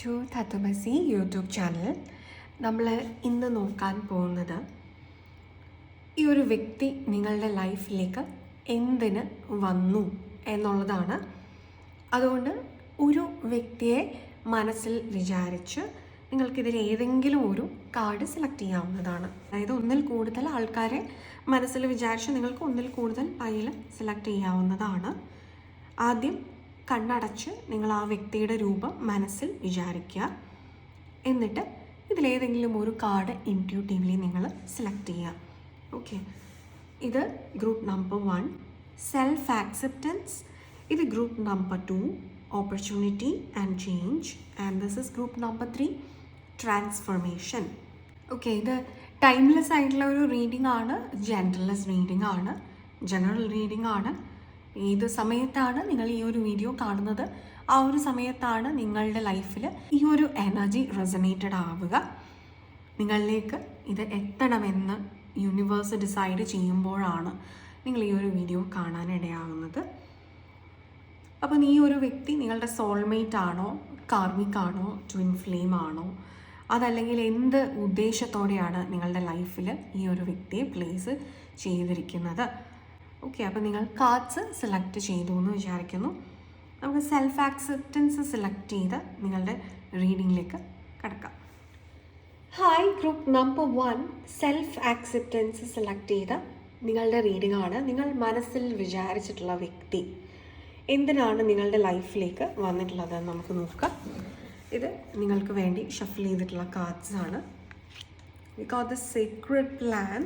To തത്തുമസി YouTube channel. നമ്മൾ ഇന്ന് നോക്കാൻ പോകുന്നത് ഈ ഒരു വ്യക്തി നിങ്ങളുടെ ലൈഫിലേക്ക് എന്തിന് വന്നു എന്നുള്ളതാണ്. അതുകൊണ്ട് ഒരു വ്യക്തിയെ മനസ്സിൽ വിചാരിച്ച് നിങ്ങൾക്കിതിൽ ഏതെങ്കിലും ഒരു കാർഡ് സെലക്ട് ചെയ്യാവുന്നതാണ്. അതായത് ഒന്നിൽ കൂടുതൽ ആൾക്കാരെ മനസ്സിൽ വിചാരിച്ച് നിങ്ങൾക്ക് ഒന്നിൽ കൂടുതൽ പൈൽ സെലക്ട് ചെയ്യാവുന്നതാണ്. ആദ്യം കണ്ണടച്ച് നിങ്ങൾ ആ വ്യക്തിയുടെ രൂപം മനസ്സിൽ വിചാരിക്കുക. എന്നിട്ട് ഇതിലേതെങ്കിലും ഒരു കാർഡ് ഇന്റ്യൂട്ടീവ്ലി നിങ്ങൾ സെലക്ട് ചെയ്യുക. ഓക്കെ ഇത് group number one self acceptance ഇത് group number two opportunity and change and this is group number three transformation okay ഇത് ടൈംലെസ് ആയിട്ടുള്ള ഒരു റീഡിംഗ് ആണ്. ജെൻഡർലെസ് റീഡിംഗ് ആണ്. ജനറൽ റീഡിംഗ് ആണ്. ഏത് സമയത്താണ് നിങ്ങൾ ഈ ഒരു വീഡിയോ കാണുന്നത്? ആ ഒരു സമയത്താണ് നിങ്ങളുടെ ലൈഫിൽ ഈ ഒരു എനർജി റെസനേറ്റഡ് ആവുക. നിങ്ങളിലേക്ക് ഇത് എത്തണമെന്ന് യൂണിവേഴ്സ് ഡിസൈഡ് ചെയ്യുമ്പോഴാണ് നിങ്ങൾ ഈ ഒരു വീഡിയോ കാണാനിടയാകുന്നത് അപ്പം ഈ ഒരു വ്യക്തി നിങ്ങളുടെ സോൾമേറ്റ് ആണോ കാർമിക് ആണോ ട്വിൻ ഫ്ലെയിം ആണോ? അതല്ലെങ്കിൽ എന്ത് ഉദ്ദേശത്തോടെയാണ് നിങ്ങളുടെ ലൈഫിൽ ഈ ഒരു വ്യക്തിയെ പ്ലേസ് ചെയ്തിരിക്കുന്നത്? ഓക്കെ അപ്പോൾ നിങ്ങൾ കാർഡ്സ് സെലക്ട് ചെയ്തു എന്ന് വിചാരിക്കുന്നു. നമുക്ക് സെൽഫ് ആക്സെപ്റ്റൻസ് സെലക്ട് ചെയ്ത് നിങ്ങളുടെ റീഡിങ്ങിലേക്ക് കിടക്കാം. Hi group number one self acceptance select ചെയ്ത നിങ്ങളുടെ റീഡിംഗ് ആണ്. നിങ്ങൾ മനസ്സിൽ വിചാരിച്ചിട്ടുള്ള വ്യക്തി എന്തിനാണ് നിങ്ങളുടെ ലൈഫിലേക്ക് വന്നിട്ടുള്ളത് നമുക്ക് നോക്കാം. ഇത് നിങ്ങൾക്ക് വേണ്ടി ഷഫിൾ ചെയ്തിട്ടുള്ള കാർഡ്സ് ആണ്. Because the secret plan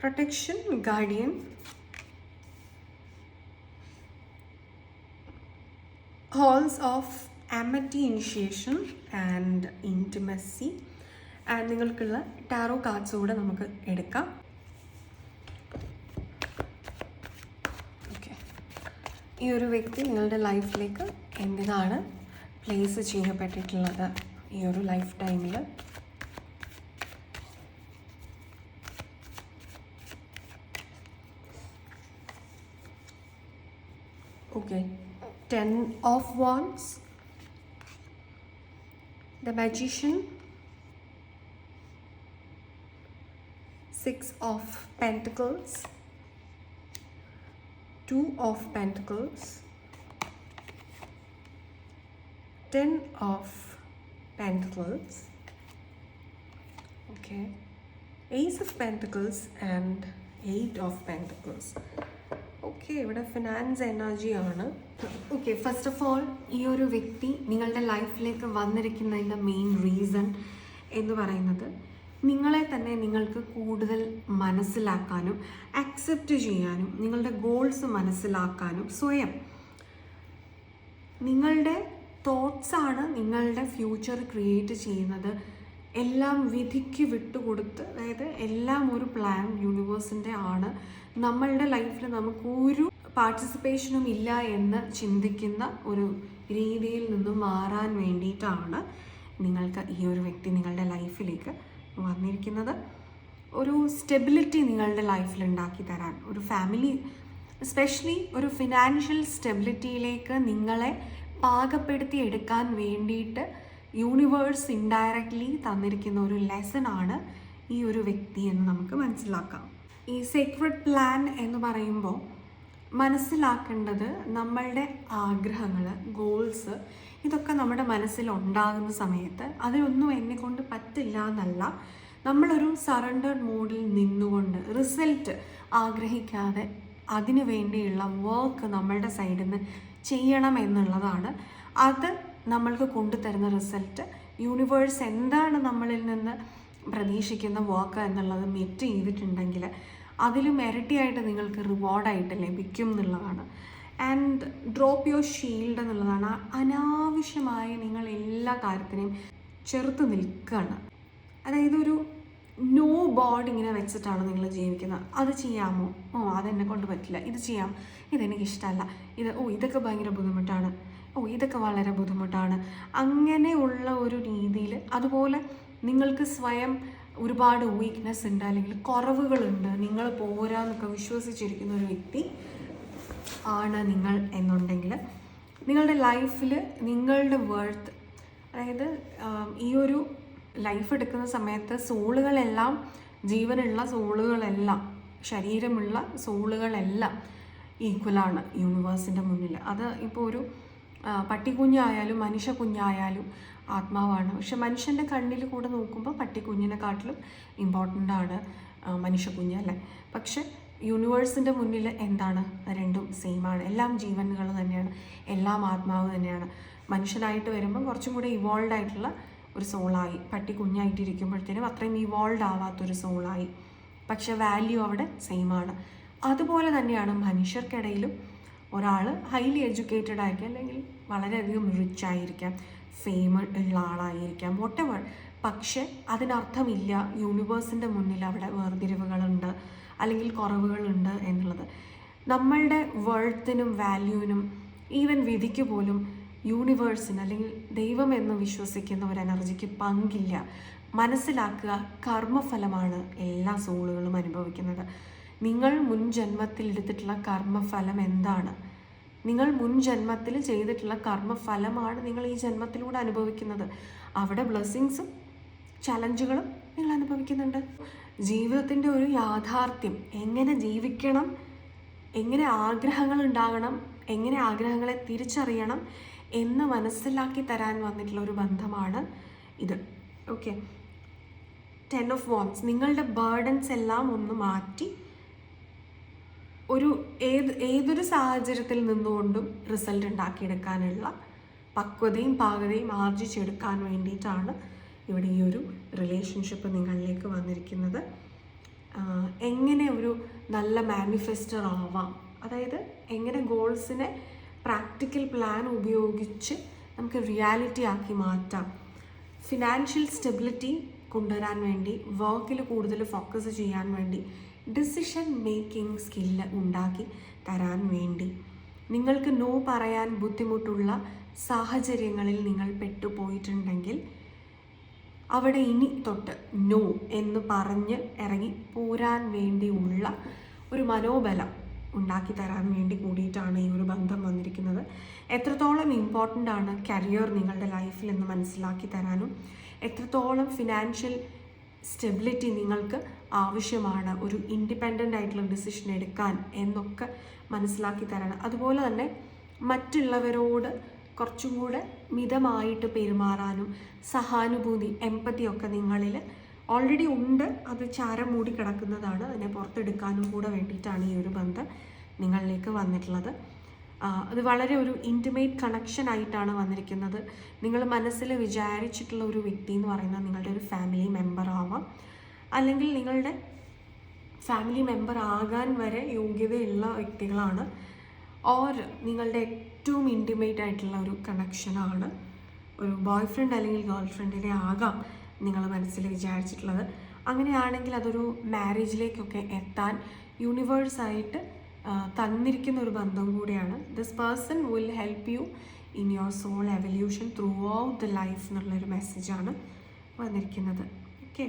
protection guardian. Holes of amity initiation and intimacy and നിങ്ങൾക്കുള്ള ടാറോ കാർഡ്സ് കൂടെ നമുക്ക് എടുക്കാം. ഓക്കെ ഈ ഒരു വ്യക്തി നിങ്ങളുടെ ലൈഫിലേക്ക് എന്തിനാണ് പ്ലേസ് ചെയ്യപ്പെട്ടിട്ടുള്ളത്? ഈ ഒരു ലൈഫ് ടൈമിൽ Okay. Ten of Wands. The Magician. Six of Pentacles. Two of Pentacles. Ten of Pentacles. Okay. Ace of Pentacles and Eight of Pentacles. Okay ഇവിടെ ഫിനാൻസ് എനർജി ആണ്. ഓക്കെ ഫസ്റ്റ് ഓഫ് ഓൾ ഈ ഒരു വ്യക്തി നിങ്ങളുടെ ലൈഫിലേക്ക് വന്നിരിക്കുന്നതിന്റെ main reason എന്ന് പറയുന്നത് നിങ്ങളെ തന്നെ നിങ്ങൾക്ക് കൂടുതൽ മനസ്സിലാക്കാനും അക്സെപ്റ്റ് ചെയ്യാനും നിങ്ങളുടെ ഗോൾസ് മനസ്സിലാക്കാനും സ്വയം. നിങ്ങളുടെ തോട്ട്സാണ് നിങ്ങളുടെ ഫ്യൂച്ചർ ക്രിയേറ്റ് ചെയ്യുന്നത്. എല്ലാം വിധിക്ക് വിട്ടുകൊടുത്ത് അതായത് എല്ലാം ഒരു പ്ലാൻ യൂണിവേഴ്സിന്റെ ആണ്. നമ്മളുടെ ലൈഫിൽ നമുക്ക് ഒരു പാർട്ടിസിപ്പേഷനും ഇല്ല എന്ന് ചിന്തിക്കുന്ന ഒരു രീതിയിൽ നിന്നും മാറാൻ വേണ്ടിയിട്ടാണ് നിങ്ങൾക്ക് ഈ ഒരു വ്യക്തി നിങ്ങളുടെ ലൈഫിലേക്ക് വന്നിരിക്കുന്നത്. ഒരു സ്റ്റെബിലിറ്റി നിങ്ങളുടെ ലൈഫിൽ ഉണ്ടാക്കി തരാൻ ഒരു ഫാമിലി എസ്പെഷ്യലി ഒരു ഫിനാൻഷ്യൽ സ്റ്റെബിലിറ്റിയിലേക്ക് നിങ്ങളെ പാകപ്പെടുത്തി എടുക്കാൻ വേണ്ടിയിട്ട് യൂണിവേഴ്സ് ഇൻഡയറക്റ്റ്ലി തന്നിരിക്കുന്ന ഒരു ലെസൺ ആണ് ഈ ഒരു വ്യക്തി എന്ന് നമുക്ക് മനസ്സിലാക്കാം. ഈ സീക്രട്ട് പ്ലാൻ എന്ന് പറയുമ്പോൾ മനസ്സിലാക്കേണ്ടത് നമ്മളുടെ ആഗ്രഹങ്ങൾ ഗോൾസ് ഇതൊക്കെ നമ്മുടെ മനസ്സിൽ ഉണ്ടാകുന്ന സമയത്ത് അതിനൊന്നും എന്നെ കൊണ്ട് പറ്റില്ല എന്നല്ല നമ്മളൊരു സറണ്ടർ മോഡിൽ നിന്നുകൊണ്ട് റിസൾട്ട് ആഗ്രഹിക്കാതെ അതിനു വേണ്ടിയുള്ള വർക്ക് നമ്മളുടെ സൈഡിൽ നിന്ന് ചെയ്യണം എന്നുള്ളതാണ്. അത് നമ്മൾക്ക് കൊണ്ടുതരുന്ന റിസൾട്ട് യൂണിവേഴ്സ് എന്താണ് നമ്മളിൽ നിന്ന് പ്രതീക്ഷിക്കുന്ന വർക്ക് എന്നുള്ളത് മെറ്റ് ചെയ്തിട്ടുണ്ടെങ്കിൽ അതിലും ഇരട്ടിയായിട്ട് നിങ്ങൾക്ക് റിവാർഡായിട്ട് ലഭിക്കും എന്നുള്ളതാണ്. ആൻഡ് ഡ്രോപ്പ് യുവർ ഷീൽഡ് എന്നുള്ളതാണ് അനാവശ്യമായി നിങ്ങൾ എല്ലാ കാര്യത്തിനെയും ചെറുത്ത് നിൽക്കുകയാണ് അതായത് ഒരു നോ ബോർഡ് ഇങ്ങനെ വെച്ചിട്ടാണ് നിങ്ങൾ ജീവിക്കുന്നത്. അത് ചെയ്യാമോ? ഓ അതെന്നെ കൊണ്ട് പറ്റില്ല. ഇത് ചെയ്യാം. ഇതെനിക്ക് ഇഷ്ടമല്ല. ഇത് ഓ ഇതൊക്കെ ഭയങ്കര ബുദ്ധിമുട്ടാണ്. ഓ ഇതൊക്കെ വളരെ ബുദ്ധിമുട്ടാണ്. അങ്ങനെയുള്ള ഒരു രീതിയിൽ അതുപോലെ നിങ്ങൾക്ക് സ്വയം ഒരുപാട് വീക്ക്നെസ് ഉണ്ട് അല്ലെങ്കിൽ കുറവുകളുണ്ട്. നിങ്ങൾ പോരാന്നൊക്കെ വിശ്വസിച്ചിരിക്കുന്ന ഒരു വ്യക്തി ആണ് നിങ്ങൾ എന്നുണ്ടെങ്കിൽ നിങ്ങളുടെ ലൈഫിൽ നിങ്ങളുടെ വേർത്ത് അതായത് ഈ ഒരു ലൈഫ് എടുക്കുന്ന സമയത്ത് സോളുകളെല്ലാം ജീവനുള്ള സോളുകളെല്ലാം ശരീരമുള്ള സോളുകളെല്ലാം ഈക്വലാണ് യൂണിവേഴ്സിന്റെ മുന്നിൽ. അത് ഇപ്പോൾ ഒരു പട്ടിക്കുഞ്ഞായാലും മനുഷ്യ കുഞ്ഞായാലും ആത്മാവാണ്. പക്ഷെ മനുഷ്യന്റെ കണ്ണിൽ കൂടെ നോക്കുമ്പോൾ പട്ടിക്കുഞ്ഞിനെക്കാട്ടിലും ഇമ്പോർട്ടന്റ് ആണ് ആ, മനുഷ്യ കുഞ്ഞ് അല്ലേ? പക്ഷെ യൂണിവേഴ്സിന്റെ മുന്നിൽ എന്താണ്? രണ്ടും സെയിമാണ് എല്ലാം ജീവനുകൾ തന്നെയാണ്. എല്ലാം ആത്മാവ് തന്നെയാണ്. മനുഷ്യനായിട്ട് വരുമ്പോൾ കുറച്ചും കൂടെ ഇവോൾവ് ആയിട്ടുള്ള ഒരു സോളായി പട്ടി കുഞ്ഞായിട്ടിരിക്കുമ്പോഴത്തേനും അത്രയും ഇവോൾവ് ആവാത്തൊരു സോളായി പക്ഷെ വാല്യൂ അവിടെ സെയിമാണ് അതുപോലെ തന്നെയാണ് മനുഷ്യർക്കിടയിലും ഒരാൾ ഹൈലി എഡ്യൂക്കേറ്റഡ് ആയിരിക്കാം. അല്ലെങ്കിൽ വളരെയധികം റിച്ച് ആയിരിക്കാം ഫെയിം ഉള്ള ആളായിരിക്കാം വോട്ട് എവർ പക്ഷെ അതിനർത്ഥമില്ല യൂണിവേഴ്സിന്റെ മുന്നിൽ അവിടെ വേർതിരിവുകളുണ്ട് അല്ലെങ്കിൽ കുറവുകളുണ്ട് എന്നുള്ളത്. നമ്മളുടെ വേൾത്തിനും വാല്യൂവിനും ഈവൻ വിധിക്ക് പോലും യൂണിവേഴ്സിന് അല്ലെങ്കിൽ ദൈവം എന്ന് വിശ്വസിക്കുന്ന ഒരു എനർജിക്ക് പങ്കില്ല. മനസ്സിലാക്കുക കർമ്മഫലമാണ് എല്ലാ സോളുകളും അനുഭവിക്കുന്നത്. നിങ്ങൾ മുൻ ജന്മത്തിൽ എടുത്തിട്ടുള്ള കർമ്മഫലം എന്താണ്? നിങ്ങൾ മുൻ ജന്മത്തിൽ ചെയ്തിട്ടുള്ള കർമ്മഫലമാണ് നിങ്ങൾ ഈ ജന്മത്തിലൂടെ അനുഭവിക്കുന്നത്. അവിടെ ബ്ലെസ്സിങ്സും ചലഞ്ചുകളും നിങ്ങൾ അനുഭവിക്കുന്നുണ്ട്. ജീവിതത്തിന്റെ ഒരു യാഥാർത്ഥ്യം എങ്ങനെ ജീവിക്കണം എങ്ങനെ ആഗ്രഹങ്ങൾ ഉണ്ടാകണം എങ്ങനെ ആഗ്രഹങ്ങളെ തിരിച്ചറിയണം എന്ന് മനസ്സിലാക്കി തരാൻ വന്നിട്ടുള്ള ഒരു ബന്ധമാണ് ഇത്. ഓക്കെ ടെൻ ഓഫ് വോൺസ് നിങ്ങളുടെ ബേർഡൻസ് എല്ലാം ഒന്ന് മാറ്റി ഒരു ഏത് ഏതൊരു സാഹചര്യത്തിൽ നിന്നുകൊണ്ടും റിസൾട്ട് ഉണ്ടാക്കിയെടുക്കാനുള്ള പക്വതയും പാകതയും ആർജിച്ചെടുക്കാൻ വേണ്ടിയിട്ടാണ് ഇവിടെ ഈ ഒരു റിലേഷൻഷിപ്പ് നിങ്ങളിലേക്ക് വന്നിരിക്കുന്നത്. എങ്ങനെ ഒരു നല്ല മാനിഫെസ്റ്റർ ആവാം? അതായത് എങ്ങനെ ഗോൾസിനെ പ്രാക്ടിക്കൽ പ്ലാൻ ഉപയോഗിച്ച് നമുക്ക് റിയാലിറ്റി ആക്കി മാറ്റാം? ഫിനാൻഷ്യൽ സ്റ്റെബിലിറ്റി കൊണ്ടുവരാൻ വേണ്ടി വർക്കിൽ കൂടുതൽ ഫോക്കസ് ചെയ്യാൻ വേണ്ടി ഡിസിഷൻ മേക്കിംഗ് സ്കില്ല് ഉണ്ടാക്കി തരാൻ വേണ്ടി. നിങ്ങൾക്ക് നോ പറയാൻ ബുദ്ധിമുട്ടുള്ള സാഹചര്യങ്ങളിൽ നിങ്ങൾ പെട്ടുപോയിട്ടുണ്ടെങ്കിൽ അവിടെ ഇനി തൊട്ട് നോ എന്ന് പറഞ്ഞ് ഇറങ്ങി പോരാൻ വേണ്ടിയുള്ള ഒരു മനോബലം ഉണ്ടാക്കി തരാൻ വേണ്ടി കൂടിയിട്ടാണ് ഈ ഒരു ബന്ധം വന്നിരിക്കുന്നത്. എത്രത്തോളം ഇമ്പോർട്ടന്റ് ആണ് കരിയർ നിങ്ങളുടെ ലൈഫിൽ എന്ന് മനസ്സിലാക്കി തരാനും എത്രത്തോളം ഫിനാൻഷ്യൽ സ്റ്റെബിലിറ്റി നിങ്ങൾക്ക് ആവശ്യമാണ്. ഒരു ഇൻഡിപെൻഡന്റ് ആയിട്ടുള്ള ഡിസിഷൻ എടുക്കാൻ എന്നൊക്കെ മനസ്സിലാക്കി തരണം. അതുപോലെ തന്നെ മറ്റുള്ളവരോട് കുറച്ചും കൂടെ മിതമായിട്ട് പെരുമാറാനും സഹാനുഭൂതി എമ്പത്തി ഒക്കെ നിങ്ങളിൽ ഓൾറെഡി ഉണ്ട്. അത് ചാരം മൂടി കിടക്കുന്നതാണ് അതിനെ പുറത്തെടുക്കാനും കൂടെ വേണ്ടിയിട്ടാണ് ഈ ഒരു ബന്ധം നിങ്ങളിലേക്ക് വന്നിട്ടുള്ളത്. അത് വളരെ ഒരു ഇന്റിമേറ്റ് കണക്ഷൻ ആയിട്ടാണ് വന്നിരിക്കുന്നത്. നിങ്ങൾ മനസ്സിൽ വിചാരിച്ചിട്ടുള്ള ഒരു വ്യക്തി എന്ന് പറയുന്നത് നിങ്ങളുടെ ഒരു ഫാമിലി മെമ്പർ ആവാം. അല്ലെങ്കിൽ നിങ്ങളുടെ ഫാമിലി മെമ്പർ ആകാൻ വരെ യോഗ്യതയുള്ള വ്യക്തികളാണ്. ഓർ നിങ്ങളുടെ ഏറ്റവും ഇന്റിമേറ്റ് ആയിട്ടുള്ള ഒരു കണക്ഷനാണ് ഒരു ബോയ് ഫ്രണ്ട് അല്ലെങ്കിൽ ഗേൾ ഫ്രണ്ടിനെ ആകാം നിങ്ങൾ മനസ്സിൽ വിചാരിച്ചിട്ടുള്ളത്. അങ്ങനെയാണെങ്കിൽ അതൊരു മാരേജിലേക്കൊക്കെ എത്താൻ യൂണിവേഴ്സായിട്ട് തന്നിരിക്കുന്ന ഒരു ബന്ധം കൂടിയാണ്. This person will help you in your soul evolution throughout the life എന്നുള്ളൊരു മെസ്സേജാണ് വന്നിരിക്കുന്നത്. ഓക്കെ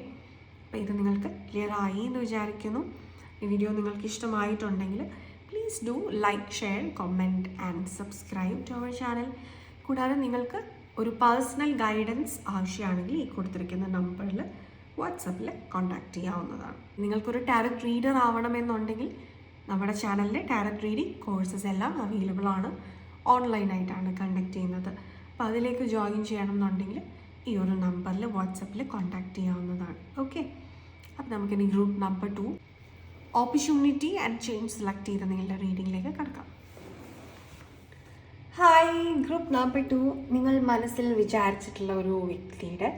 അപ്പോൾ ഇത് നിങ്ങൾക്ക് ക്ലിയർ ആയി എന്ന് വിചാരിക്കുന്നു. ഈ വീഡിയോ നിങ്ങൾക്ക് ഇഷ്ടമായിട്ടുണ്ടെങ്കിൽ please do like share comment and subscribe to our channel കൂടാതെ നിങ്ങൾക്ക് ഒരു പേഴ്സണൽ ഗൈഡൻസ് ആവശ്യമാണെങ്കിൽ ഈ കൊടുത്തിരിക്കുന്ന നമ്പറിൽ വാട്സപ്പിൽ കോൺടാക്റ്റ് ചെയ്യാവുന്നതാണ്. നിങ്ങൾക്കൊരു ടാരറ്റ് റീഡർ ആവണമെന്നുണ്ടെങ്കിൽ നമ്മുടെ ചാനലിൽ ടാരറ്റ് റീഡിംഗ് കോഴ്സസ് എല്ലാം അവൈലബിൾ ആണ്. ഓൺലൈനായിട്ടാണ് കണ്ടക്ട് ചെയ്യുന്നത്. അപ്പോൾ അതിലേക്ക് ജോയിൻ ചെയ്യണമെന്നുണ്ടെങ്കിൽ ഈ ഒരു നമ്പറിൽ വാട്സപ്പിൽ കോൺടാക്ട് ചെയ്യാവുന്നതാണ്. ഓക്കെ അപ്പോൾ നമുക്കിനി group number two opportunity and change select ചെയ്ത് നിങ്ങളുടെ റീഡിങ്ങിലേക്ക് കിടക്കാം. ഹായ് ഗ്രൂപ്പ് നമ്പർ ടു നിങ്ങൾ മനസ്സിൽ വിചാരിച്ചിട്ടുള്ള ഒരു വ്യക്തിയുടെ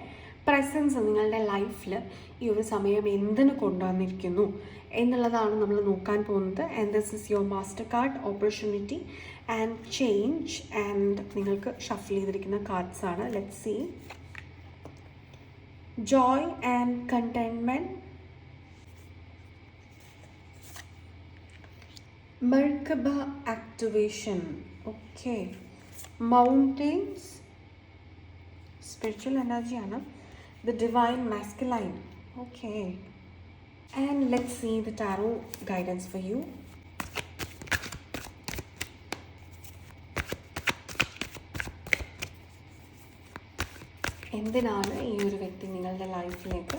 പ്രസൻസ് നിങ്ങളുടെ ലൈഫിൽ ഈ ഒരു സമയം എന്തിനു കൊണ്ടുവന്നിരിക്കുന്നു എന്നുള്ളതാണ് നമ്മൾ നോക്കാൻ പോകുന്നത് and this is your master card opportunity and change and നിങ്ങൾക്ക് ഷഫിൽ ചെയ്തിരിക്കുന്ന കാർഡ്സ് ആണ് let see joy and contentment. Merkaba activation. Okay. Mountains. Spiritual energy. the divine masculine. Okay. And let's see the tarot guidance for you. എന്തിനാണ് ഈ ഒരു വ്യക്തി നിങ്ങളുടെ ലൈഫിലേക്ക്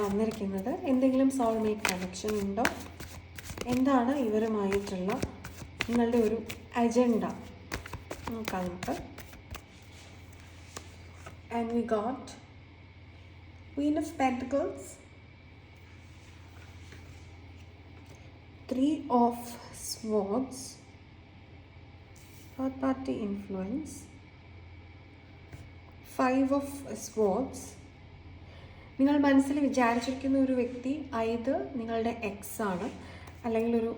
വന്നിരിക്കുന്നത് എന്തെങ്കിലും സോൾമേറ്റ് കണക്ഷൻ ഉണ്ടോ എന്താണ് ഇവരുമായിട്ടുള്ള നിങ്ങളുടെ ഒരു അജണ്ട നോക്കാം നമുക്ക് and we got Queen of Pentacles, Three of Swords, third party influence, Five of Swords. നിങ്ങൾ മനസ്സിൽ വിചാരിച്ചിരിക്കുന്ന ഒരു വ്യക്തി ഇത് നിങ്ങളുടെ എക്സ് ആണ് അല്ലെങ്കിൽ ഒരു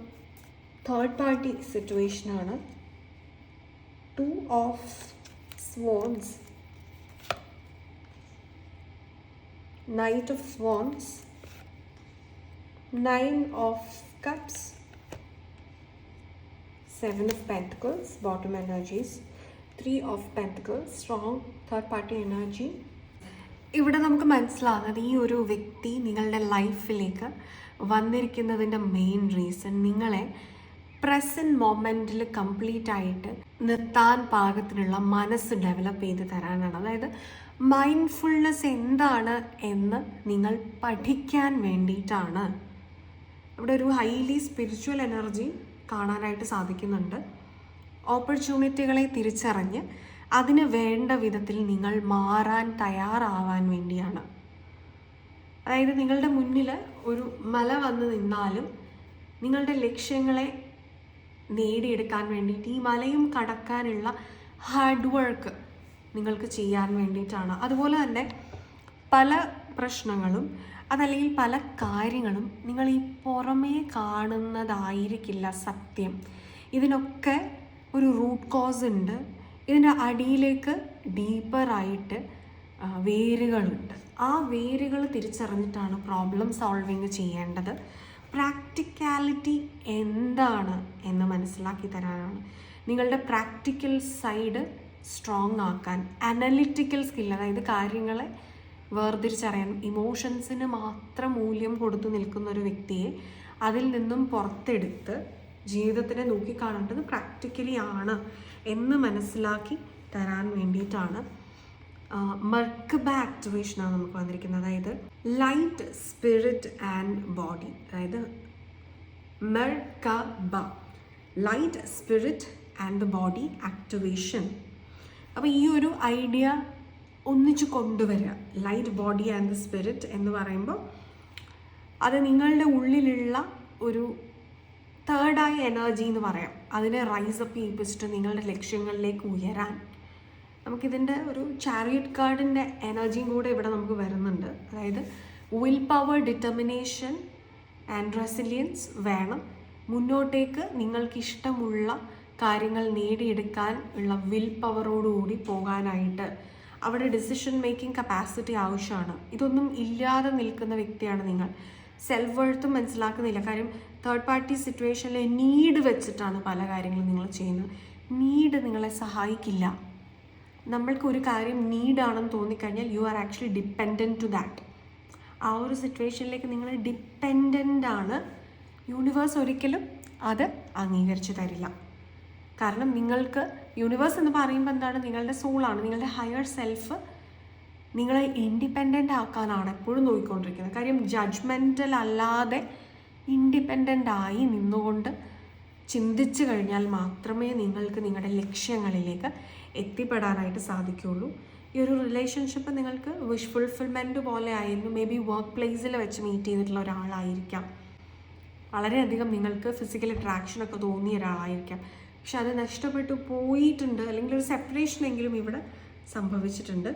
തേർഡ് പാർട്ടി സിറ്റുവേഷനാണ് two of swans Knight of Wands, Nine of Cups, Seven of Pentacles, bottom energies, Three of Pentacles, strong third party energy. ഇവിടെ നമുക്ക് മനസ്സിലാകുന്നത് ഈ ഒരു വ്യക്തി നിങ്ങളുടെ ലൈഫിലേക്ക് വന്നിരിക്കുന്നതിന്റെ മെയിൻ റീസൺ നിങ്ങളെ പ്രസന്റ് മൊമെന്റിൽ കംപ്ലീറ്റ് ആയിട്ട് നിർത്താൻ പാകത്തിനുള്ള മനസ്സ് ഡെവലപ്പ് ചെയ്ത് തരാനാണ്. അതായത് മൈൻഡ്ഫുൾനെസ് എന്താണ് എന്ന് നിങ്ങൾ പഠിക്കാൻ വേണ്ടിയിട്ടാണ്. ഇവിടെ ഒരു ഹൈലി സ്പിരിച്വൽ എനർജി കാണാനായിട്ട് സാധിക്കുന്നുണ്ട്. ഓപ്പർച്യൂണിറ്റികളെ തിരിച്ചറിഞ്ഞ് അതിന് വേണ്ട വിധത്തിൽ നിങ്ങൾ മാറാൻ തയ്യാറാവാൻ വേണ്ടിയാണ്. അതായത് നിങ്ങളുടെ മുന്നിൽ ഒരു മല വന്ന് നിന്നാലും നിങ്ങളുടെ ലക്ഷ്യങ്ങളെ നേടിയെടുക്കാൻ വേണ്ടിയിട്ട് ഈ മലയും കടക്കാനുള്ള ഹാർഡ് വർക്ക് നിങ്ങൾക്ക് ചെയ്യാൻ വേണ്ടിയിട്ടാണ്. അതുപോലെ തന്നെ പല പ്രശ്നങ്ങളും അതല്ലെങ്കിൽ പല കാര്യങ്ങളും നിങ്ങൾ ഈ പുറമേ കാണുന്നതായിരിക്കില്ല സത്യം. ഇതിനൊക്കെ ഒരു റൂട്ട് കോസ് ഉണ്ട്. ഇതിന്റെ അടിയിലേക്ക് ഡീപ്പറായിട്ട് വേരുകളുണ്ട്. ആ വേരുകൾ തിരിച്ചറിഞ്ഞിട്ടാണ് പ്രോബ്ലം സോൾവിങ് ചെയ്യേണ്ടത്. പ്രാക്ടിക്കാലിറ്റി എന്താണ് എന്ന് മനസ്സിലാക്കി തരാനാണ്. നിങ്ങളുടെ പ്രാക്ടിക്കൽ സൈഡ് സ്ട്രോങ് ആക്കാൻ അനലിറ്റിക്കൽ സ്കിൽ അതായത് കാര്യങ്ങളെ വേർതിരിച്ചറിയാൻ ഇമോഷൻസിന് മാത്രം മൂല്യം കൊടുത്തു നിൽക്കുന്ന ഒരു വ്യക്തിയെ അതിൽ നിന്നും പുറത്തെടുത്ത് ജീവിതത്തിനെ നോക്കിക്കാണേണ്ടത് പ്രാക്ടിക്കലി ആണ് എന്ന് മനസ്സിലാക്കി തരാൻ വേണ്ടിയിട്ടാണ് മർക്കബ ആക്ടിവേഷനാണ് നമുക്ക് വന്നിരിക്കുന്നത്. അതായത് ലൈറ്റ് സ്പിരിറ്റ് ആൻഡ് ബോഡി അതായത് Merkaba light spirit and body activation അപ്പോൾ ഈ ഒരു ഐഡിയ ഒന്നിച്ച് കൊണ്ടുവരിക light body and the spirit എന്ന് പറയുമ്പോൾ അത് നിങ്ങളുടെ ഉള്ളിലുള്ള ഒരു തേർഡ് തേർഡായ എനർജി എന്ന് പറയാം. അതിനെ റൈസ് അപ്പ് ചെയ്യിപ്പിച്ചിട്ട് നിങ്ങളുടെ ലക്ഷ്യങ്ങളിലേക്ക് ഉയരാൻ. നമുക്കിതിന്റെ ഒരു ചാരിയറ്റ് കാർഡിന്റെ എനർജിയും കൂടെ ഇവിടെ നമുക്ക് വരുന്നുണ്ട്. അതായത് will power determination and resilience വേണം. മുന്നോട്ടേക്ക് നിങ്ങൾക്കിഷ്ടമുള്ള കാര്യങ്ങൾ നേടിയെടുക്കാൻ ഉള്ള വിൽ പവറോടുകൂടി പോകാനായിട്ട് അവിടെ ഡിസിഷൻ മേക്കിംഗ് കപ്പാസിറ്റി ആവശ്യമാണ്. ഇതൊന്നും ഇല്ലാതെ നിൽക്കുന്ന വ്യക്തിയാണ് നിങ്ങൾ. സെൽഫ് വർത്തും മനസ്സിലാക്കുന്നില്ല. കാര്യം തേർഡ് പാർട്ടി സിറ്റുവേഷനിലെ നീഡ് വെച്ചിട്ടാണ് പല കാര്യങ്ങളും നിങ്ങൾ ചെയ്യുന്നത്. നീഡ് നിങ്ങളെ സഹായിക്കില്ല. നമ്മൾക്ക് ഒരു കാര്യം നീഡാണെന്ന് തോന്നിക്കഴിഞ്ഞാൽ you are actually dependent to that ആ ഒരു സിറ്റുവേഷനിലേക്ക് നിങ്ങൾ ഡിപ്പെൻഡന്റ് ആണ്. യൂണിവേഴ്സ് ഒരിക്കലും അത് അംഗീകരിച്ചു തരില്ല. കാരണം നിങ്ങൾക്ക് യൂണിവേഴ്സ് എന്ന് പറയുമ്പോൾ എന്താണ്? നിങ്ങളുടെ സോളാണ് നിങ്ങളുടെ ഹയർ സെൽഫ് നിങ്ങളെ ഇൻഡിപെൻഡന്റ് ആക്കാനാണ് എപ്പോഴും നോക്കിക്കൊണ്ടിരിക്കുന്നത്. കാര്യം ജഡ്ജ്മെന്റൽ അല്ലാതെ ഇൻഡിപെൻഡന്റ് ആയി നിന്നുകൊണ്ട് ചിന്തിച്ചു കഴിഞ്ഞാൽ മാത്രമേ നിങ്ങൾക്ക് നിങ്ങളുടെ ലക്ഷ്യങ്ങളിലേക്ക് എത്തിപ്പെടാനായിട്ട് സാധിക്കുകയുള്ളൂ. ഈ ഒരു റിലേഷൻഷിപ്പ് നിങ്ങൾക്ക് വിഷ് ഫുൾഫിൽമെന്റ് പോലെ ആയിരുന്നു. മേ ബി വർക്ക് പ്ലേസിൽ വെച്ച് മീറ്റ് ചെയ്തിട്ടുള്ള ഒരാളായിരിക്കാം. വളരെയധികം നിങ്ങൾക്ക് ഫിസിക്കൽ അട്രാക്ഷനൊക്കെ തോന്നിയ ഒരാളായിരിക്കാം. പക്ഷെ അത് നഷ്ടപ്പെട്ടു പോയിട്ടുണ്ട്. അല്ലെങ്കിൽ ഒരു സെപ്പറേഷൻ എങ്കിലും ഇവിടെ സംഭവിച്ചിട്ടുണ്ട്.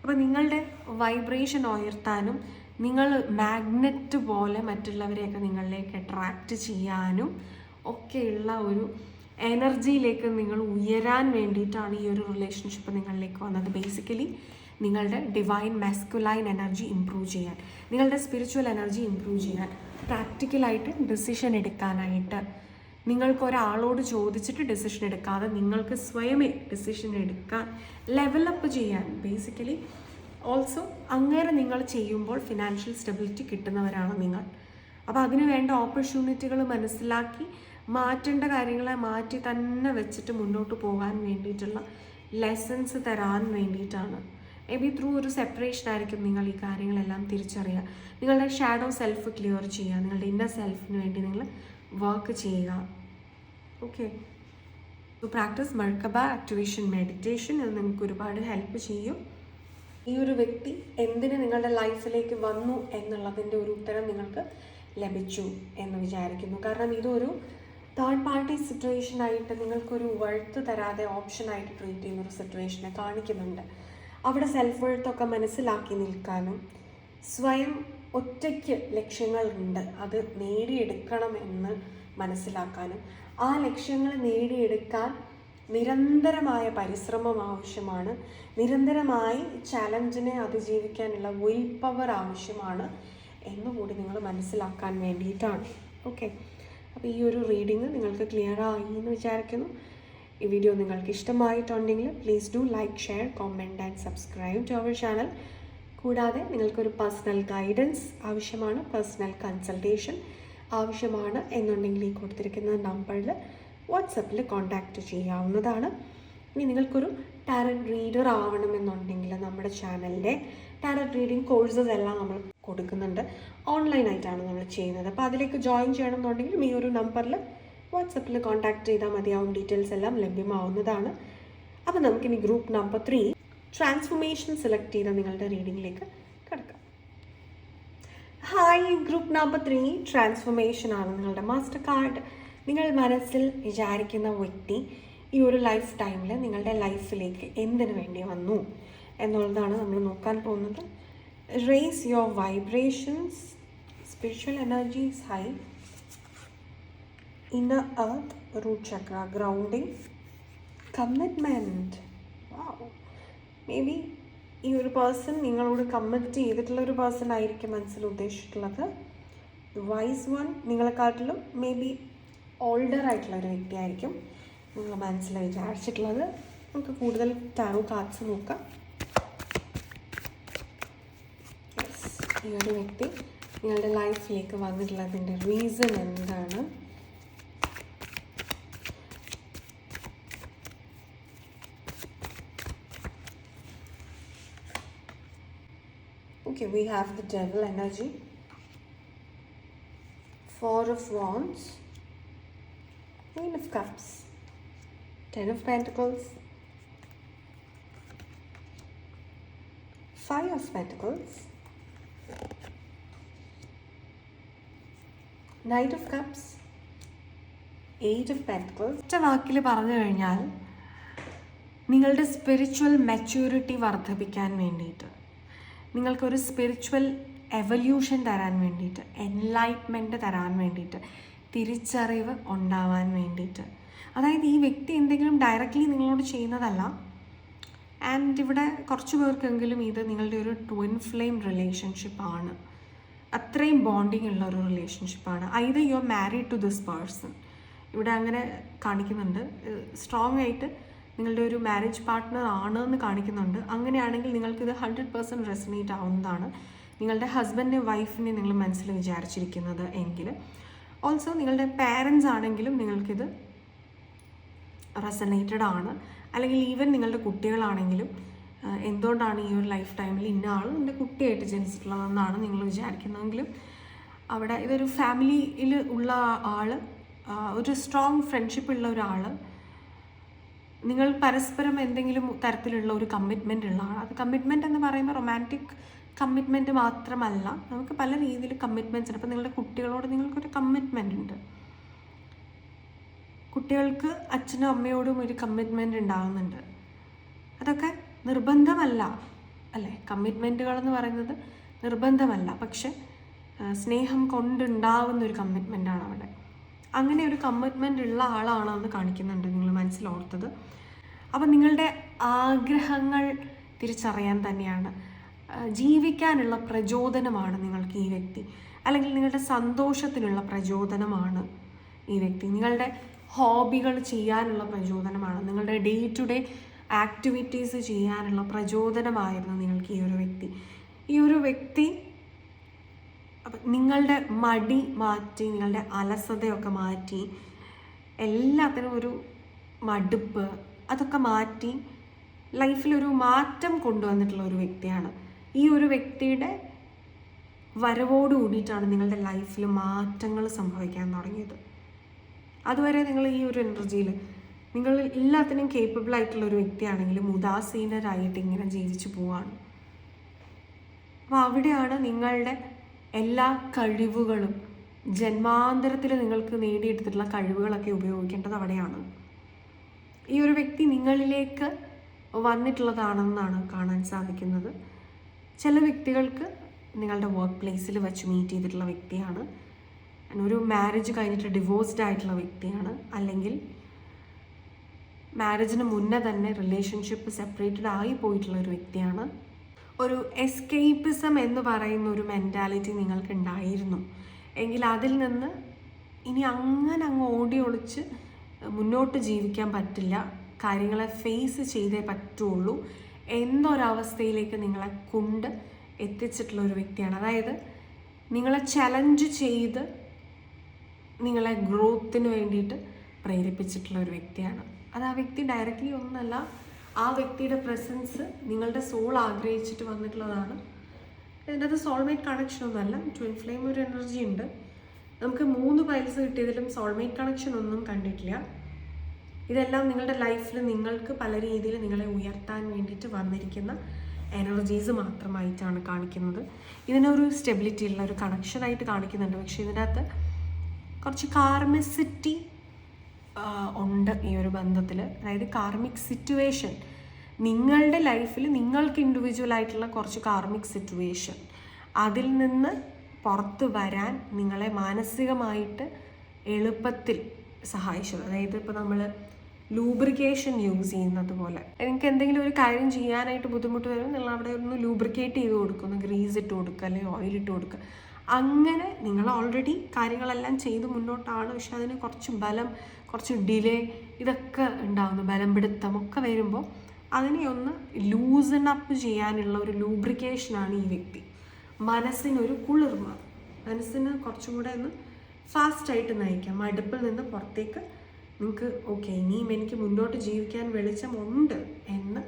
അപ്പോൾ നിങ്ങളുടെ വൈബ്രേഷൻ ഉയർത്താനും നിങ്ങൾ മാഗ്നറ്റ് പോലെ മറ്റുള്ളവരെയൊക്കെ നിങ്ങളിലേക്ക് അട്രാക്റ്റ് ചെയ്യാനും ഒക്കെയുള്ള ഒരു എനർജിയിലേക്ക് നിങ്ങൾ ഉയരാൻ വേണ്ടിയിട്ടാണ് ഈ ഒരു റിലേഷൻഷിപ്പ് നിങ്ങളിലേക്ക് വന്നത്. ബേസിക്കലി നിങ്ങളുടെ ഡിവൈൻ മാസ്കുലൈൻ എനർജി ഇമ്പ്രൂവ് ചെയ്യാൻ. നിങ്ങളുടെ സ്പിരിച്വൽ എനർജി ഇമ്പ്രൂവ് ചെയ്യാൻ. പ്രാക്ടിക്കലായിട്ട് ഡിസിഷൻ എടുക്കാനായിട്ട്. നിങ്ങൾക്ക് ഒരാളോട് ചോദിച്ചിട്ട് ഡിസിഷൻ എടുക്കാതെ നിങ്ങൾക്ക് സ്വയമേ ഡിസിഷൻ എടുക്കാൻ ലെവലപ്പ് ചെയ്യാൻ ബേസിക്കലി ഓൾസോ അങ്ങനെ നിങ്ങൾ ചെയ്യുമ്പോൾ ഫിനാൻഷ്യൽ സ്റ്റെബിലിറ്റി കിട്ടുന്നവരാണ് നിങ്ങൾ. അപ്പോൾ അതിന് വേണ്ട ഓപ്പർച്യൂണിറ്റികൾ മനസ്സിലാക്കി മാറ്റേണ്ട കാര്യങ്ങളെ മാറ്റി തന്നെ വെച്ചിട്ട് മുന്നോട്ട് പോകാൻ വേണ്ടിയിട്ടുള്ള ലെസൺസ് തരാൻ വേണ്ടിയിട്ടാണ്. മേ ബി ത്രൂ ഒരു സെപ്പറേഷൻ ആയിരിക്കും നിങ്ങൾ ഈ കാര്യങ്ങളെല്ലാം തിരിച്ചറിയുക. നിങ്ങളുടെ ഷാഡോ സെൽഫ് ക്ലിയർ ചെയ്യുക. നിങ്ങളുടെ ഇന്നർ സെൽഫിന് വേണ്ടി നിങ്ങൾ വർക്ക് ചെയ്യുക. Okay so practice Merkaba activation meditation ഇത് നിങ്ങൾക്ക് ഒരുപാട് ഹെൽപ്പ് ചെയ്യും. ഈ ഒരു വ്യക്തി എന്തിന് നിങ്ങളുടെ ലൈഫിലേക്ക് വന്നു എന്നുള്ളതിന്റെ ഒരു ഉത്തരം നിങ്ങൾക്ക് ലഭിച്ചു എന്ന് വിചാരിക്കുന്നു. കാരണം ഇതൊരു തേർഡ് പാർട്ടി സിറ്റുവേഷൻ ആയിട്ട് നിങ്ങൾക്കൊരു വഴുത്ത് തരാതെ ഓപ്ഷൻ ആയിട്ട് ട്രീറ്റ് ചെയ്യുന്ന ഒരു സിറ്റുവേഷനെ കാണിക്കുന്നുണ്ട്. അവിടെ സെൽഫ് വെഴുത്തൊക്കെ മനസ്സിലാക്കി നിൽക്കാനും സ്വയം ഒറ്റയ്ക്ക് ലക്ഷ്യങ്ങളുണ്ട്. അത് നേടിയെടുക്കണം എന്ന് മനസ്സിലാക്കാനും ആ ലക്ഷ്യങ്ങൾ നേടിയെടുക്കാൻ നിരന്തരമായ പരിശ്രമം ആവശ്യമാണ്. നിരന്തരമായി ചലഞ്ചിനെ അതിജീവിക്കാനുള്ള വിൽ പവർ ആവശ്യമാണ് എന്നുകൂടി നിങ്ങൾ മനസ്സിലാക്കാൻ വേണ്ടിയിട്ടാണ്. ഓക്കെ അപ്പോൾ ഈ ഒരു റീഡിങ് നിങ്ങൾക്ക് ക്ലിയർ ആയി എന്ന് വിചാരിക്കുന്നു. ഈ വീഡിയോ നിങ്ങൾക്ക് ഇഷ്ടമായിട്ടുണ്ടെങ്കിൽ please do like share comment and subscribe to our channel കൂടാതെ നിങ്ങൾക്കൊരു പേഴ്സണൽ ഗൈഡൻസ് ആവശ്യമാണ് പേഴ്സണൽ കൺസൾട്ടേഷൻ ആവശ്യമാണ് എന്നുണ്ടെങ്കിൽ ഈ കൊടുത്തിരിക്കുന്ന നമ്പറിൽ വാട്സപ്പിൽ കോൺടാക്റ്റ് ചെയ്യാവുന്നതാണ്. ഇനി നിങ്ങൾക്കൊരു ടാരറ്റ് റീഡർ ആവണമെന്നുണ്ടെങ്കിൽ നമ്മുടെ ചാനലിന്റെ ടാരറ്റ് റീഡിംഗ് കോഴ്സസ് എല്ലാം നമ്മൾ കൊടുക്കുന്നുണ്ട്. ഓൺലൈനായിട്ടാണ് നമ്മൾ ചെയ്യുന്നത്. അപ്പോൾ അതിലേക്ക് ജോയിൻ ചെയ്യണമെന്നുണ്ടെങ്കിൽ ഈ ഒരു നമ്പറിൽ വാട്സപ്പിൽ കോൺടാക്ട് ചെയ്താൽ മതിയാവും. ഡീറ്റെയിൽസ് എല്ലാം ലഭ്യമാവുന്നതാണ്. അപ്പോൾ നമുക്കിനി group number three transformation select ചെയ്ത് നിങ്ങളുടെ റീഡിങ്ങിലേക്ക് കിടക്കാം. Hi group number three transformation ആണ് നിങ്ങളുടെ മാസ്റ്റർ കാർഡ് നിങ്ങൾ മനസ്സിൽ വിചാരിക്കുന്ന വ്യക്തി ഈ ഒരു ലൈഫ് ടൈമിൽ നിങ്ങളുടെ ലൈഫിലേക്ക് എന്തിനു വേണ്ടി വന്നു? എന്നുള്ളതാണ് നമ്മൾ നോക്കാൻ പോകുന്നത്. Raise your vibrations spiritual energies high inner earth root chakra grounding commitment maybe ഈ ഒരു പേഴ്സൺ നിങ്ങളോട് കമ്മിറ്റ് ചെയ്തിട്ടുള്ള ഒരു പേഴ്സൺ ആയിരിക്കും മനസ്സിൽ ഉദ്ദേശിച്ചിട്ടുള്ളത്. വൈസ് വൺ നിങ്ങളെക്കാട്ടിലും മേ ബി ഓൾഡർ ആയിട്ടുള്ള ഒരു വ്യക്തിയായിരിക്കും നിങ്ങൾ മനസ്സിൽ വിചാരിച്ചിട്ടുള്ളത്. നമുക്ക് കൂടുതൽ ടാറോ കാർഡ്സ് നോക്കാം. ഈ ഒരു വ്യക്തി നിങ്ങളുടെ ലൈഫിലേക്ക് വന്നിട്ടുള്ളതിന്റെ റീസൺ എന്താണ്? Okay, we have the devil energy. Four of Wands. Queen of Cups. Ten of Pentacles. Five of Pentacles. Knight of Cups. Eight of Pentacles. ഒറ്റ വാക്കിൽ പറഞ്ഞു കഴിഞ്ഞാൽ നിങ്ങളുടെ സ്പിരിച്വൽ മെച്യൂരിറ്റി വർദ്ധിപ്പിക്കാൻ വേണ്ടിയിട്ട് നിങ്ങൾക്കൊരു സ്പിരിച്വൽ എവല്യൂഷൻ തരാൻ വേണ്ടിയിട്ട് എൻലൈറ്റ്മെന്റ് തരാൻ വേണ്ടിയിട്ട് തിരിച്ചറിവ് ഉണ്ടാവാൻ വേണ്ടിയിട്ട്. അതായത് ഈ വ്യക്തി എന്തെങ്കിലും ഡയറക്റ്റ്ലി നിങ്ങളോട് ചെയ്യുന്നതല്ല. ആൻഡ് ഇവിടെ കുറച്ച് പേർക്കെങ്കിലും ഇത് നിങ്ങളുടെ ഒരു ട്വിൻ ഫ്ലെയിം റിലേഷൻഷിപ്പാണ് അത്രയും ബോണ്ടിങ് ഉള്ള ഒരു റിലേഷൻഷിപ്പാണ് either you are married to this person ഇവിടെ അങ്ങനെ കാണിക്കുന്നുണ്ട്. സ്ട്രോങ് ആയിട്ട് നിങ്ങളുടെ ഒരു മാരേജ് പാർട്ട്ണർ ആണ് എന്ന് കാണിക്കുന്നുണ്ട്. അങ്ങനെയാണെങ്കിൽ നിങ്ങൾക്കിത് ഹൺഡ്രഡ് പെർസെന്റ് റെസനേറ്റ് ആവുന്നതാണ്. നിങ്ങളുടെ ഹസ്ബൻഡിനെ വൈഫിനെ നിങ്ങൾ മനസ്സിൽ വിചാരിച്ചിരിക്കുന്നത് എങ്കിൽ. ഓൾസോ നിങ്ങളുടെ പാരൻസ് ആണെങ്കിലും നിങ്ങൾക്കിത് റെസനേറ്റഡ് ആണ്. അല്ലെങ്കിൽ ഈവൻ നിങ്ങളുടെ കുട്ടികളാണെങ്കിലും എന്തുകൊണ്ടാണ് ഈ ഒരു ലൈഫ് ടൈമിൽ ഇന്ന ആൾ എന്റെ കുട്ടിയായിട്ട് ജനിച്ചിട്ടുള്ളതെന്നാണ് നിങ്ങൾ വിചാരിക്കുന്നതെങ്കിലും അവിടെ ഇതൊരു ഫാമിലിയിൽ ഉള്ള ആൾ ഒരു സ്ട്രോങ് ഫ്രണ്ട്ഷിപ്പ് ഉള്ള ഒരാൾ നിങ്ങൾ പരസ്പരം എന്തെങ്കിലും തരത്തിലുള്ള ഒരു കമ്മിറ്റ്മെന്റ് ഉള്ള ആൾ അത് കമ്മിറ്റ്മെന്റ് എന്ന് പറയുമ്പോൾ റൊമാന്റിക് കമ്മിറ്റ്മെന്റ് മാത്രമല്ല നമുക്ക് പല രീതിയിൽ കമ്മിറ്റ്മെന്റ്സ് ഉണ്ട്. നിങ്ങളുടെ കുട്ടികളോട് നിങ്ങൾക്കൊരു കമ്മിറ്റ്മെന്റ് ഉണ്ട്. കുട്ടികൾക്ക് അച്ഛനും അമ്മയോടും ഒരു കമ്മിറ്റ്മെന്റ് ഉണ്ടാകുന്നുണ്ട് അതൊക്കെ നിർബന്ധമല്ല അല്ലേ? കമ്മിറ്റ്മെന്റുകൾ എന്ന് പറയുന്നത് നിർബന്ധമല്ല. പക്ഷെ സ്നേഹം കൊണ്ടുണ്ടാവുന്ന ഒരു കമ്മിറ്റ്മെന്റാണ് അവിടെ. അങ്ങനെ ഒരു കമ്മിറ്റ്മെന്റ് ഉള്ള ആളാണെന്ന് കാണിക്കുന്നുണ്ട് നിങ്ങൾ മനസ്സിലോർത്തത്. അപ്പം നിങ്ങളുടെ ആഗ്രഹങ്ങൾ തിരിച്ചറിയാൻ തന്നെയാണ്. ജീവിക്കാനുള്ള പ്രചോദനമാണ് നിങ്ങൾക്ക് ഈ വ്യക്തി. അല്ലെങ്കിൽ നിങ്ങളുടെ സന്തോഷത്തിനുള്ള പ്രചോദനമാണ് ഈ വ്യക്തി. നിങ്ങളുടെ ഹോബികൾ ചെയ്യാനുള്ള പ്രചോദനമാണ്. നിങ്ങളുടെ ഡേ ടു ഡേ ആക്ടിവിറ്റീസ് ചെയ്യാനുള്ള പ്രചോദനമായിരുന്നു നിങ്ങൾക്ക് ഈ ഒരു വ്യക്തി. ഈ ഒരു വ്യക്തി അപ്പം നിങ്ങളുടെ മടി മാറ്റി നിങ്ങളുടെ അലസതയൊക്കെ മാറ്റി എല്ലാത്തിനും ഒരു മടുപ്പ് അതൊക്കെ മാറ്റി ലൈഫിലൊരു മാറ്റം കൊണ്ടുവന്നിട്ടുള്ള ഒരു വ്യക്തിയാണ്. ഈ ഒരു വ്യക്തിയുടെ വരവോട് കൂടിയിട്ടാണ് നിങ്ങളുടെ ലൈഫിൽ മാറ്റങ്ങൾ സംഭവിക്കാൻ തുടങ്ങിയത്. അതുവരെ നിങ്ങൾ ഈ ഒരു എനർജിയിൽ നിങ്ങൾ എല്ലാത്തിനും കേപ്പബിൾ ആയിട്ടുള്ള ഒരു വ്യക്തിയാണെങ്കിലും ഉദാസീനരായിട്ട് ഇങ്ങനെ ജീവിച്ചു പോവാണ്. അപ്പോൾ അവിടെയാണ് നിങ്ങളുടെ എല്ലാ കഴിവുകളും ജന്മാന്തരത്തിൽ നിങ്ങൾക്ക് നേടിയെടുത്തിട്ടുള്ള കഴിവുകളൊക്കെ ഉപയോഗിക്കേണ്ടത് അവിടെയാണ്. ഈ ഒരു വ്യക്തി നിങ്ങളിലേക്ക് വന്നിട്ടുള്ളതാണെന്നാണ് കാണാൻ സാധിക്കുന്നത്. ചില വ്യക്തികൾക്ക് നിങ്ങളുടെ വർക്ക് പ്ലേസിൽ വെച്ച് മീറ്റ് ചെയ്തിട്ടുള്ള വ്യക്തിയാണ്. ഒരു മാരേജ് കഴിഞ്ഞിട്ട് ഡിവോഴ്സ്ഡ് ആയിട്ടുള്ള വ്യക്തിയാണ്. അല്ലെങ്കിൽ മാരേജിന് മുന്നേ തന്നെ റിലേഷൻഷിപ്പ് സെപ്പറേറ്റഡ് ആയി പോയിട്ടുള്ള ഒരു വ്യക്തിയാണ്. ഒരു എസ്കേപ്പിസം എന്ന് പറയുന്ന ഒരു മെന്റാലിറ്റി നിങ്ങൾക്ക് ഉണ്ടായിരുന്നു എങ്കിൽ അതിൽ നിന്ന് ഇനി അങ്ങനെ അങ്ങ് ഓടി ഒളിച്ച് മുന്നോട്ട് ജീവിക്കാൻ പറ്റില്ല. കാര്യങ്ങളെ ഫേസ് ചെയ്തേ പറ്റുള്ളൂ. എന്നൊരവസ്ഥയിലേക്ക് നിങ്ങളെ കൊണ്ട് എത്തിച്ചിട്ടുള്ള ഒരു വ്യക്തിയാണ്. അതായത് നിങ്ങളെ ചലഞ്ച് ചെയ്ത് നിങ്ങളെ ഗ്രോത്തിന് വേണ്ടിയിട്ട് പ്രേരിപ്പിച്ചിട്ടുള്ള ഒരു വ്യക്തിയാണ്. അത് ആ വ്യക്തി ഡയറക്റ്റ്ലി ഒന്നല്ല ആ വ്യക്തിയുടെ പ്രസൻസ് നിങ്ങളുടെ സോൾ ആഗ്രഹിച്ചിട്ട് വന്നിട്ടുള്ളതാണ്. ഇതിന്റെ അത് സോൾമേറ്റ് കണക്ഷൻ ഒന്നുമല്ല ട്വിൻ ഫ്ലെയിം ഒരു എനർജി ഉണ്ട്. നമുക്ക് മൂന്ന് പൈൽസ് കിട്ടിയതിലും സോൾമേറ്റ് കണക്ഷൻ ഒന്നും കണ്ടിട്ടില്ല. ഇതെല്ലാം നിങ്ങളുടെ ലൈഫിൽ നിങ്ങൾക്ക് പല രീതിയിൽ നിങ്ങളെ ഉയർത്താൻ വേണ്ടിയിട്ട് വന്നിരിക്കുന്ന എനർജീസ് മാത്രമായിട്ടാണ് കാണിക്കുന്നത്. ഇതിനൊരു സ്റ്റെബിലിറ്റി ഉള്ള ഒരു കണക്ഷനായിട്ട് കാണിക്കുന്നുണ്ട്. പക്ഷേ ഇതിനകത്ത് കുറച്ച് കാർമിസിറ്റി ഉണ്ട് ഈ ഒരു ബന്ധത്തിൽ അതായത് കാർമിക് സിറ്റുവേഷൻ നിങ്ങളുടെ ലൈഫിൽ നിങ്ങൾക്ക് ഇൻഡിവിജ്വൽ ആയിട്ടുള്ള കുറച്ച് കാർമിക് സിറ്റുവേഷൻ അതിൽ നിന്ന് പുറത്ത് വരാൻ നിങ്ങളെ മാനസികമായിട്ട് എളുപ്പത്തിൽ സഹായിച്ചത്. അതായത് ഇപ്പോൾ നമ്മൾ ലൂബ്രിക്കേഷൻ യൂസ് ചെയ്യുന്നത് പോലെ. എനിക്ക് എന്തെങ്കിലും ഒരു കാര്യം ചെയ്യാനായിട്ട് ബുദ്ധിമുട്ട് വരും നിങ്ങൾ അവിടെ ഒന്ന് ലൂബ്രിക്കേറ്റ് ചെയ്ത് കൊടുക്കുക ഒന്ന് ഗ്രീസ് ഇട്ട് കൊടുക്കുക അല്ലെങ്കിൽ ഓയിൽ ഇട്ട് കൊടുക്കുക അങ്ങനെ നിങ്ങൾ ഓൾറെഡി കാര്യങ്ങളെല്ലാം ചെയ്ത് മുന്നോട്ടാണ്. പക്ഷെ അതിന് കുറച്ച് ബലം കുറച്ച് ഡിലേ ഇതൊക്കെ ഉണ്ടാകുന്നു ബലം പിടുത്തം ഒക്കെ വരുമ്പോൾ അതിനെ ഒന്ന് ലൂസൺ അപ്പ് ചെയ്യാനുള്ള ഒരു ലൂബ്രിക്കേഷനാണ് ഈ വ്യക്തി. മനസ്സിനൊരു കുളിർമ മനസ്സിന് കുറച്ചും കൂടെ ഒന്ന് ഫാസ്റ്റായിട്ട് നയിക്കാം. മടുപ്പിൽ നിന്ന് പുറത്തേക്ക് നിങ്ങൾക്ക് ഓക്കെ ഇനിയും എനിക്ക് മുന്നോട്ട് ജീവിക്കാൻ വെളിച്ചമുണ്ട് എന്ന്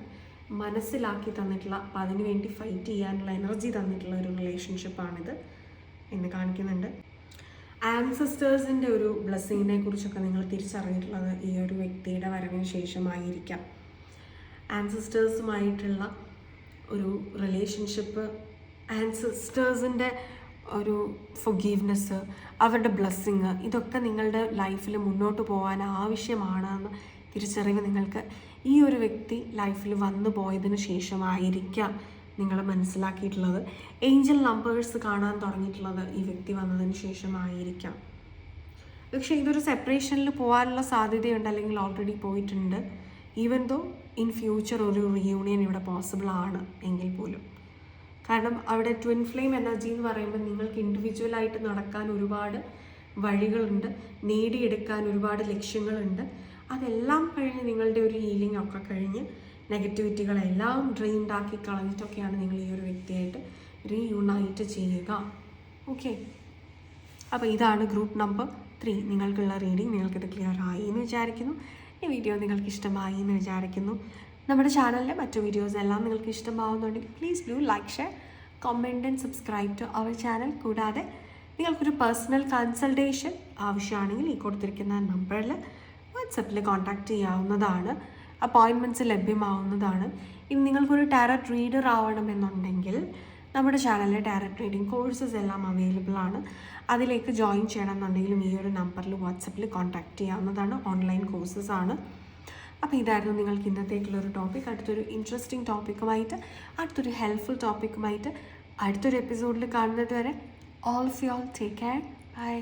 മനസ്സിലാക്കി തന്നിട്ടുള്ള അപ്പം അതിനു വേണ്ടി ഫൈറ്റ് ചെയ്യാനുള്ള എനർജി തന്നിട്ടുള്ള ഒരു റിലേഷൻഷിപ്പാണിത് എന്ന് കാണിക്കുന്നുണ്ട്. ആൻസിസ്റ്റേഴ്സിന്റെ ഒരു ബ്ലെസ്സിങ്ങിനെ കുറിച്ചൊക്കെ നിങ്ങൾ തിരിച്ചറിഞ്ഞിട്ടുള്ളത് ഈ ഒരു വ്യക്തിയുടെ വരവിന് ശേഷമായിരിക്കാം. ആൻസസ്റ്റേഴ്സുമായിട്ടുള്ള ഒരു റിലേഷൻഷിപ്പ് ആൻസസ്റ്റേഴ്സിന്റെ ഒരു ഫൊഗീവ്നെസ് അവരുടെ ബ്ലെസ്സിങ് ഇതൊക്കെ നിങ്ങളുടെ ലൈഫിൽ മുന്നോട്ട് പോകാൻ ആവശ്യമാണെന്ന് തിരിച്ചറിവ് നിങ്ങൾക്ക് ഈ ഒരു വ്യക്തി ലൈഫിൽ വന്നു പോയതിന് ശേഷമായിരിക്കാം. നിങ്ങൾ മനസ്സിലാക്കിയിട്ടുള്ളത്. ഏഞ്ചൽ നമ്പേഴ്സ് കാണാൻ തുടങ്ങിയിട്ടുള്ളത് ഈ വ്യക്തി വന്നതിന് ശേഷമായിരിക്കാം. പക്ഷേ ഇതൊരു സെപ്പറേഷനിൽ പോകാനുള്ള സാധ്യതയുണ്ട് അല്ലെങ്കിൽ ഓൾറെഡി പോയിട്ടുണ്ട്. ഈവൻ ദോ ഇൻ ഫ്യൂച്ചർ ഒരു റിയൂണിയൻ ഇവിടെ പോസിബിൾ ആണ് എങ്കിൽ പോലും. കാരണം അവിടെ ട്വിൻ ഫ്ലെയിം എനർജി എന്ന് പറയുമ്പോൾ നിങ്ങൾക്ക് ഇൻഡിവിജ്വലായിട്ട് നടക്കാൻ ഒരുപാട് വഴികളുണ്ട് നേടിയെടുക്കാൻ ഒരുപാട് ലക്ഷ്യങ്ങളുണ്ട്. അതെല്ലാം കഴിഞ്ഞ് നിങ്ങളുടെ ഒരു ഹീലിംഗ് ഒക്കെ കഴിഞ്ഞ് നെഗറ്റിവിറ്റികളെല്ലാം ഡ്രെയിൻഡ് ആക്കി കളഞ്ഞിട്ടൊക്കെയാണ് നിങ്ങൾ ഈ ഒരു വ്യക്തിയായിട്ട് റീയുണൈറ്റ് ചെയ്യുക. ഓക്കെ അപ്പോൾ ഇതാണ് ഗ്രൂപ്പ് നമ്പർ ത്രീ നിങ്ങൾക്കുള്ള റീഡിങ് നിങ്ങൾക്കിത് ക്ലിയർ ആയി എന്ന് വിചാരിക്കുന്നു. ഈ വീഡിയോ നിങ്ങൾക്ക് ഇഷ്ടമായി എന്ന് വിചാരിക്കുന്നു. നമ്മുടെ ചാനലിലെ മറ്റു വീഡിയോസ് എല്ലാം നിങ്ങൾക്ക് ഇഷ്ടമാവുന്നുണ്ടെങ്കിൽ please do like share comment and subscribe to our channel കൂടാതെ നിങ്ങൾക്കൊരു പേഴ്സണൽ കൺസൾട്ടേഷൻ ആവശ്യമാണെങ്കിൽ ഈ കൊടുത്തിരിക്കുന്ന നമ്പറിൽ വാട്സപ്പിൽ കോൺടാക്റ്റ് ചെയ്യാവുന്നതാണ്. അപ്പോയിൻമെന്റ്സ് ലഭ്യമാവുന്നതാണ്. ഇനി നിങ്ങൾക്കൊരു ടാരറ്റ് റീഡർ ആവണമെന്നുണ്ടെങ്കിൽ നമ്മുടെ ചാനലിലെ ടാരറ്റ് റീഡിംഗ് കോഴ്സസ് എല്ലാം അവൈലബിൾ ആണ്. അതിലേക്ക് ജോയിൻ ചെയ്യണമെന്നുണ്ടെങ്കിലും ഈ ഒരു നമ്പറിൽ വാട്സപ്പിൽ കോൺടാക്റ്റ് ചെയ്യാവുന്നതാണ്. ഓൺലൈൻ കോഴ്സസ് ആണ്. അപ്പോൾ ഇതായിരുന്നു നിങ്ങൾക്ക് ഇന്നത്തേക്കുള്ള ഒരു ടോപ്പിക് അടുത്തൊരു ഇൻട്രസ്റ്റിംഗ് ടോപ്പിക്കുമായിട്ട് അടുത്തൊരു ഹെൽപ്ഫുൾ ടോപ്പിക്കുമായിട്ട് അടുത്തൊരു എപ്പിസോഡിൽ കാണുന്നത് വരെ all of all take care bye